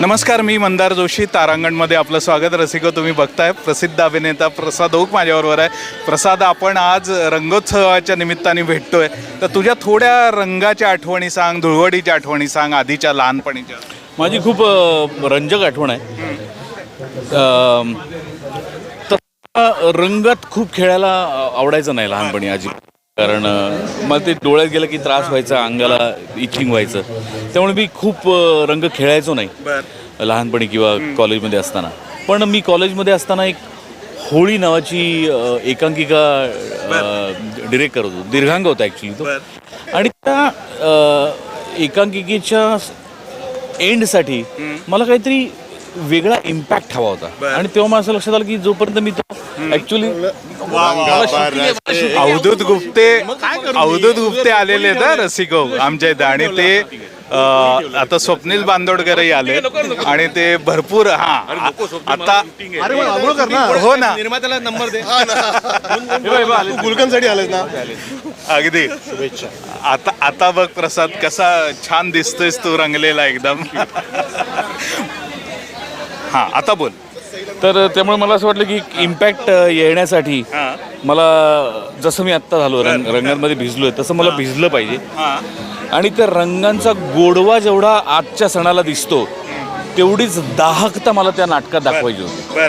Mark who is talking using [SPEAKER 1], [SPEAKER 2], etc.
[SPEAKER 1] नमस्कार मी मंदार जोशी तारांगणमध्ये आपलं स्वागत. रसिको तुम्ही बघताय. प्रसिद्ध अभिनेता प्रसाद ओक माझ्याबरोबर आहे. प्रसाद आपण आज रंगोत्सवाच्या निमित्ताने भेटतोय. तर तुझ्या थोड्या रंगाच्या आठवणी सांग धुळवडीच्या आठवणी सांग आधीच्या लहानपणीच्या.
[SPEAKER 2] माझी खूप रंजक आठवण आहे. तर रंगात खूप खेळायला आवडायचं नाही लहानपणी आजी. कारण मला ते डोळ्यात गेलं की त्रास व्हायचा अंगाला इचिंग व्हायचं. त्यामुळे मी खूप रंग खेळायचो नाही. लहानपणी किंवा कॉलेजमध्ये असताना. पण मी कॉलेजमध्ये असताना एक होळी नावाची एकांकिका डिरेक्ट करत होतो. दीर्घांग होता ॲक्च्युली तो. आणि त्या एकांकिकेच्या एंडसाठी मला काहीतरी वेगळा इम्पॅक्ट हवा होता. आणि तेव्हा मला असं लक्षात आलं की जोपर्यंत मी तो ऍक्च्युली
[SPEAKER 1] अवधूत गुप्ते अवधूत गुप्ते आलेले आहेत हा रसिको आमच्या इथं. आणि ते आता स्वप्नील बांदोडकरही आले आणि ते भरपूर हा आता हो ना.
[SPEAKER 3] निर्मात्याला नंबर दे.
[SPEAKER 1] गुलकंदसाठी आलेस ना. अगदी. आता आता बघ प्रसाद कसा छान दिसतोयस तू रंगलेला एकदम. हा आता बोल.
[SPEAKER 2] तर त्यामुळे मला असं वाटलं की इम्पॅक्ट येण्यासाठी मला जसं मी आत्ता झालो रंग रंगांमध्ये भिजलोय तसं मला भिजलं पाहिजे.
[SPEAKER 1] हा.
[SPEAKER 2] आणि त्या रंगांचा गोडवा जेवढा आजच्या सणाला दिसतो तेवढीच दाहकता मला त्या नाटकात दाखवायची होती.